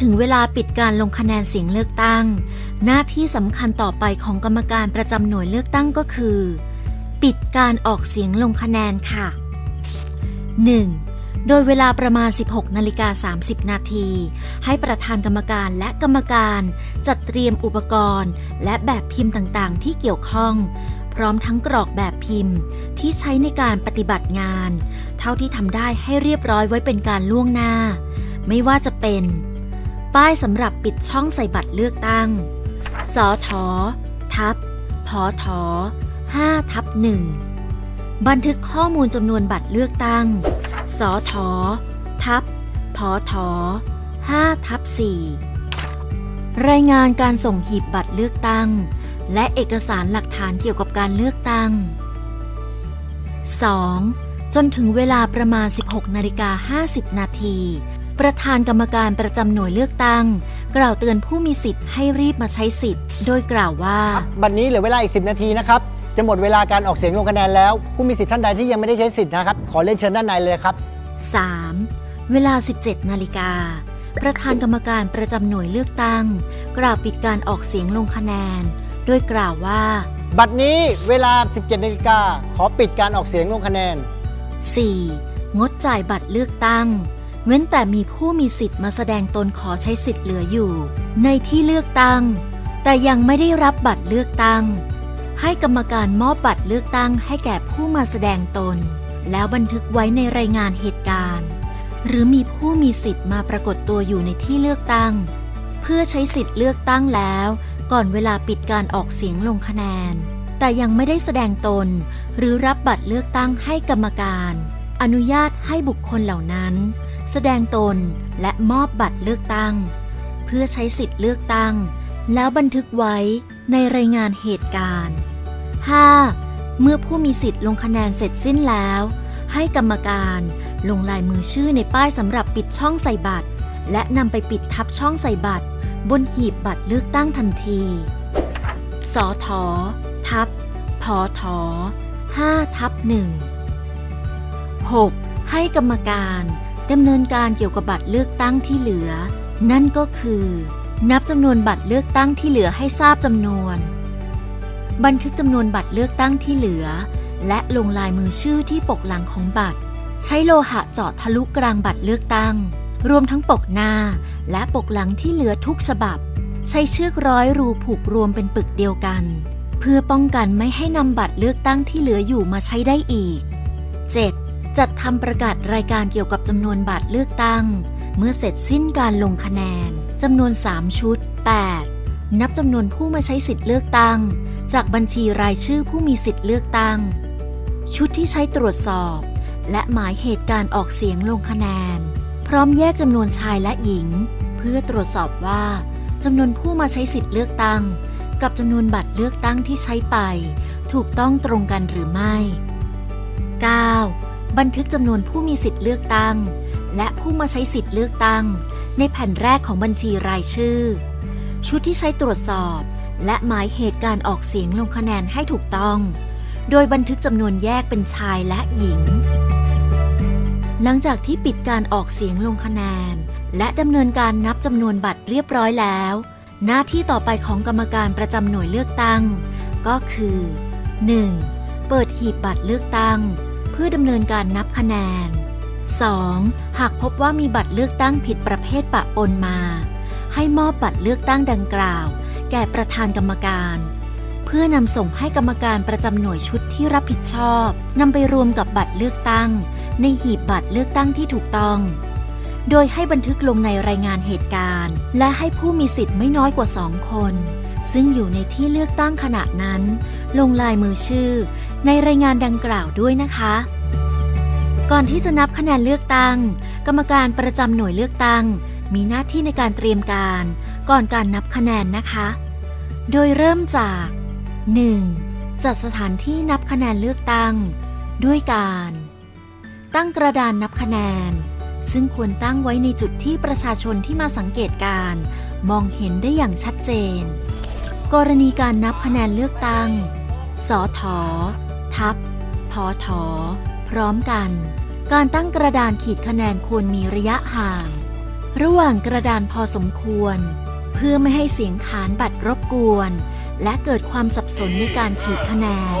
ถึงเวลาปิดการลงคะแนนเสียงเลือกตั้ง หน้าที่สำคัญต่อไปของกรรมการประจำหน่วยเลือกตั้งก็คือ ปิดการออกเสียงลงคะแนนค่ะ 1. โดยเวลาประมาณ 16นาฬิกา30 นาที ให้ประธานกรรมการและกรรมการจัดเตรียมอุปกรณ์ และแบบพิมพ์ต่างๆ ที่เกี่ยวข้อง พร้อมทั้งกรอกแบบพิมพ์ ที่ใช้ในการปฏิบัติงาน เท่าที่ทำได้ให้เรียบร้อยไว้เป็นการล่วงหน้าไม่ว่าจะเป็น ป้ายสำหรับปิดช่องใส่บัตรเลือกตั้ง สอทอทับพอทอ5ทับ1บันทึกข้อมูลจำนวนบัตรเลือกตั้ง สอทอทับพอทอ5ทับ4รายงานการส่งหีบบัตรเลือกตั้ง และเอกสารหลักฐานเกี่ยวกับการเลือกตั้ง 2. จนถึงเวลาประมาณ 16นาฬิกา50 นาที ประธานกรรมการประจำหน่วยเลือกตั้ง กล่าวเตือนผู้มีสิทธิ์ให้รีบมาใช้สิทธิ์ โดยกล่าวว่า บัดนนี้เหลือเวลาอีก 10 นาทีนะครับ จะหมดเวลาการออกเสียงลงคะแนนแล้ว ผู้มีสิทธิ์ท่านใดที่ยังไม่ได้ใช้สิทธิ์นะครับ ขอเรียนเชิญด้านในเลยครับ 3. เวลา 17 นาฬิกา ประธานกรรมการประจำหน่วยเลือกตั้ง กล่าวปิดการออกเสียงลงคะแนน โดยกล่าวว่า บัดนี้เวลา 17 นาฬิกาขอปิดการออกเสียงลงคะแนน 4. งดจ่ายบัตรเลือกตั้ง เว้นแต่มีผู้มีสิทธิ์มาแสดงตนขอใช้สิทธิ์เหลืออยู่ ในที่เลือกตั้ง แต่ยังไม่ได้รับบัตรเลือกตั้ง ให้กรรมการมอบบัตรเลือกตั้งให้แก่ผู้มาแสดงตน แล้วบันทึกไว้ในรายงานเหตุการณ์ หรือมีผู้มีสิทธิ์มาปรากฏตัวอยู่ในที่เลือกตั้ง เพื่อใช้สิทธิ์เลือกตั้งแล้วก่อนเวลาปิดการออกเสียงลงคะแนน แต่ยังไม่ได้แสดงตน หรือรับบัตรเลือกตั้งให้กรรมการ อนุญาตให้บุคคลเหล่านั้น แสดงตนและมอบบัตรเลือกตั้ง เพื่อใช้สิทธิ์เลือกตั้ง แล้วบันทึกไว้ในรายงานเหตุการณ์ 5. เมื่อผู้มีสิทธิ์ลงคะแนนเสร็จสิ้นแล้ว ให้กรรมการลงลายมือชื่อในป้ายสำหรับปิดช่องใส่บัตร และนำไปปิดทับช่องใส่บัตร บนหีบบัตรเลือกตั้งทันที สอทอทับพอทอ5ทับ1 6. ให้กรรมการ ดำเนินการเกี่ยวกับบัตรเลือกตั้งที่เหลือ นั่นก็คือ นับจำนวนบัตรเลือกตั้งที่เหลือให้ทราบจำนวน บันทึกจำนวนบัตรเลือกตั้งที่เหลือ และลงลายมือชื่อที่ปกหลังของบัตร ใช้โลหะเจาะทะลุกลางบัตรเลือกตั้ง รวมทั้งปกหน้า และปกหลังที่เหลือทุกฉบับ ใช้เชือกร้อยรูผูกรวมเป็นปึกเดียวกัน เพื่อป้องกันไม่ให้นำบัตรเลือกตั้งที่เหลืออยู่มาใช้ได้อีก 7. จัดทำประกาศรายการเกี่ยวกับจำนวนบัตรเลือกตั้ง เมื่อเสร็จสิ้นการลงคะแนนจำนวน 3 ชุด 8. นับจำนวนผู้มาใช้สิทธิ์เลือกตั้ง จากบัญชีรายชื่อผู้มีสิทธิ์เลือกตั้ง ชุดที่ใช้ตรวจสอบ และหมายเหตุการออกเสียงลงคะแนน พร้อมแยกจำนวนชายและหญิง เพื่อตรวจสอบว่าจำนวนผู้มาใช้สิทธิ์เลือกตั้ง กับจำนวนบัตรเลือกตั้งที่ใช้ไป ถูกต้องตรงกันหรือไม่ 9. บันทึกจำนวนผู้มีสิทธิ์เลือกตั้ง และผู้มาใช้สิทธิ์เลือกตั้ง ในแผ่นแรกของบัญชีรายชื่อ ชุดที่ใช้ตรวจสอบ และหมายเหตุการออกเสียงลงคะแนนให้ถูกต้อง โดยบันทึกจำนวนแยกเป็นชายและหญิง หลังจากที่ปิดการออกเสียงลงคะแนน และดำเนินการนับจำนวนบัตรเรียบร้อยแล้ว หน้าที่ต่อไปของกรรมการประจำหน่วยเลือกตั้ง ก็คือ 1. เปิดหีบบัตรเลือกตั้ง พื่อดำเนินการนับคะแนน 2. หากพบว่ามีบัตรเลือกตั้งผิดประเภทปะปนมา ให้มอบบัตรเลือกตั้งดังกล่าว แก่ประธานกรรมการ เพื่อนำส่งให้กรรมการประจำหน่วยชุดที่รับผิดชอบนำไปรวมกับบัตรเลือกตั้ง ในหีบบัตรเลือกตั้งที่ถูกต้อง โดยให้บันทึกลงในรายงานเหตุการณ์ และให้ผู้มีสิทธิ์ไม่น้อยกว่าสองคนซึ่งอยู่ในที่เลือกตั้งขณะนั้น ลงลายมือชื่อ ในรายงานดังกล่าวด้วยนะคะ ก่อนที่จะนับคะแนนเลือกตั้ง กรรมการประจำหน่วยเลือกตั้ง มีหน้าที่ในการเตรียมการ ก่อนการนับคะแนนนะคะ โดยเริ่มจาก 1. จัดสถานที่นับคะแนนเลือกตั้ง ด้วยการ ตั้งกระดานนับคะแนน ซึ่งควรตั้งไว้ในจุดที่ประชาชนที่มาสังเกตการมองเห็นได้อย่างชัดเจน กรณีการนับคะแนนเลือกตั้ง สอทอ ทับพอทอพร้อมกัน การตั้งกระดานขีดคะแนนควรมีระยะห่าง ระหว่างกระดานพอสมควร เพื่อไม่ให้เสียงขานบัตรรบกวน และเกิดความสับสนในการขีดคะแนน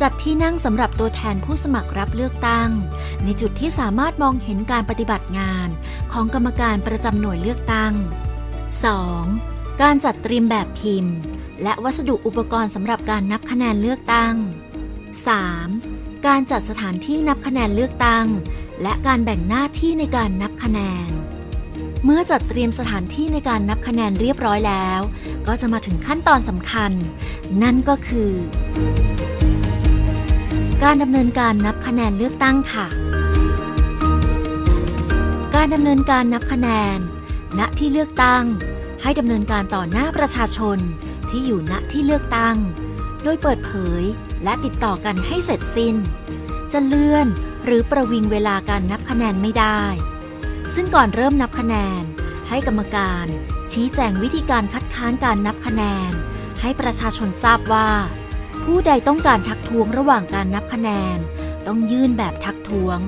จัดที่นั่งสำหรับตัวแทนผู้สมัครรับเลือกตั้ง ในจุดที่สามารถมองเห็นการปฏิบัติงานของกรรมการประจำหน่วยเลือกตั้ง 2. การจัดเตรียมแบบพิมพ์ และวัสดุอุปกรณ์สำหรับการนับคะแนนเลือกตั้ง 3. การจัดสถานที่นับคะแนนเลือกตั้ง และการแบ่งหน้าที่ในการนับคะแนน เมื่อจัดเตรียมสถานที่ในการนับคะแนนเรียบร้อยแล้ว ก็จะมาถึงขั้นตอนสำคัญ นั่นก็คือ การดำเนินการนับคะแนนเลือกตั้งค่ะ การดำเนินการนับคะแนน ณที่เลือกตั้ง ให้ดำเนินการต่อหน้าประชาชนที่อยู่ณที่เลือกตั้ง โดยเปิดเผยและติดต่อกันให้เสร็จสิ้น จะเลื่อนหรือประวิงเวลาการนับคะแนนไม่ได้ ซึ่งก่อนเริ่มนับคะแนน ให้กรรมการชี้แจงวิธีการคัดค้านการนับคะแนน ให้ประชาชนทราบว่า ผู้ใดต้องการทักท้วงระหว่างการนับคะแนน ต้องยื่นแบบทักท้วง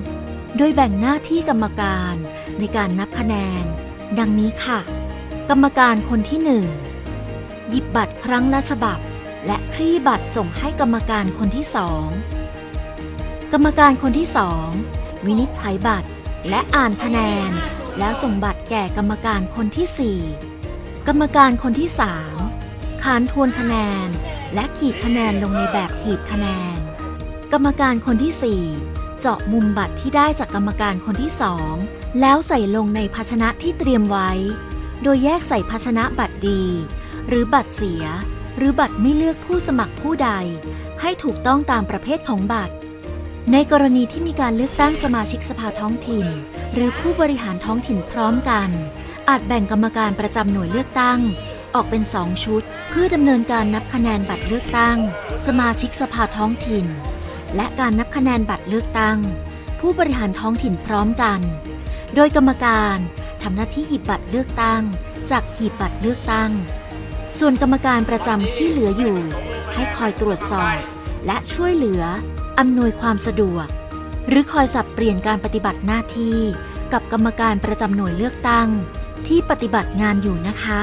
โดยแบ่งหน้าที่กรรมการในการนับคะแนน ดังนี้ค่ะ กรรมการคนที่หนึ่งหยิบบัตรครั้งละฉบับ และคลี่บัตรส่งให้กรรมการคนที่สองกรรมการคนที่สองวินิจฉัยบัตรและอ่านคะแนน แล้วส่งบัตรแก่กรรมการคนที่สี่กรรมการคนที่สามขานทวนคะแนน และขีดคะแนนลงในแบบขีดคะแนน กรรมการคนที่4เจาะมุมบัตรที่ได้จากกรรมการคนที่2แล้วใส่ลงในภาชนะที่เตรียมไว้ โดยแยกใส่ภาชนะบัตรดี หรือบัตรเสีย หรือบัตรไม่เลือกผู้สมัครผู้ใด ให้ถูกต้องตามประเภทของบัตร ในกรณีที่มีการเลือกตั้งสมาชิกสภาท้องถิ่น หรือผู้บริหารท้องถิ่นพร้อมกัน อาจแบ่งกรรมการประจำหน่วยเลือกตั้ง ออกเป็น2ชุด เพื่อดำเนินการนับคะแนนบัตรเลือกตั้ง สมาชิกสภาท้องถิ่น และการนับคะแนนบัตรเลือกตั้ง ผู้บริหารท้องถิ่นพร้อมกัน โดยกรรมการทำหน้าที่หยิบบัตรเลือกตั้ง จากหีบบัตรเลือกตั้ง ส่วนกรรมการประจำที่เหลืออยู่ ให้คอยตรวจสอบ และช่วยเหลืออำนวยความสะดวก หรือคอยสับเปลี่ยนการปฏิบัติหน้าที่ กับกรรมการประจำหน่วยเลือกตั้ง ที่ปฏิบัติงานอยู่นะคะ